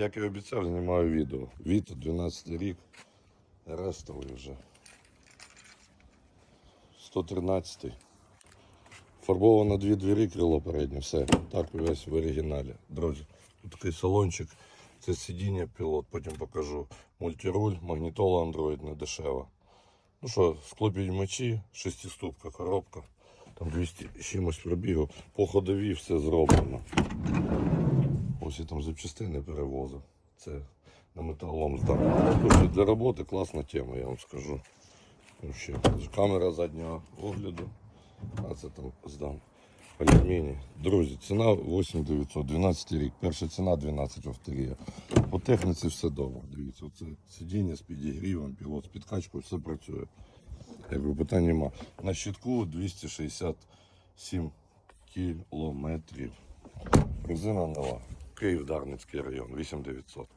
Як і обіцяв, знімаю відео. Віто 12 рік. Рестовий вже. 113. Фарбовано дві двері, крило переднє, все. Так весь в оригіналі. Друзі, тут такий салончик. Це сидіння пілот, потім покажу. Мультируль, магнітола Android не дешева. Ну що, склопідіймачі, шестиступка, коробка. Там 200 чимось пробігу. По ходовій все зроблено. Я там запчастини перевозив. Це на металолом здав. Для роботи класна тема, я вам скажу. Вообще. Камера заднього огляду. А це там здам. Алюміній. Друзі, ціна 8900, 12 рік. Перша ціна 12 авторія. По техніці все добре. Дивіться, це сидіння з підігрівом, пілот з підкачкою, все працює. Якби питань нема. На щитку 267 кілометрів. Резина нова. Київ Дарницький район, 8900.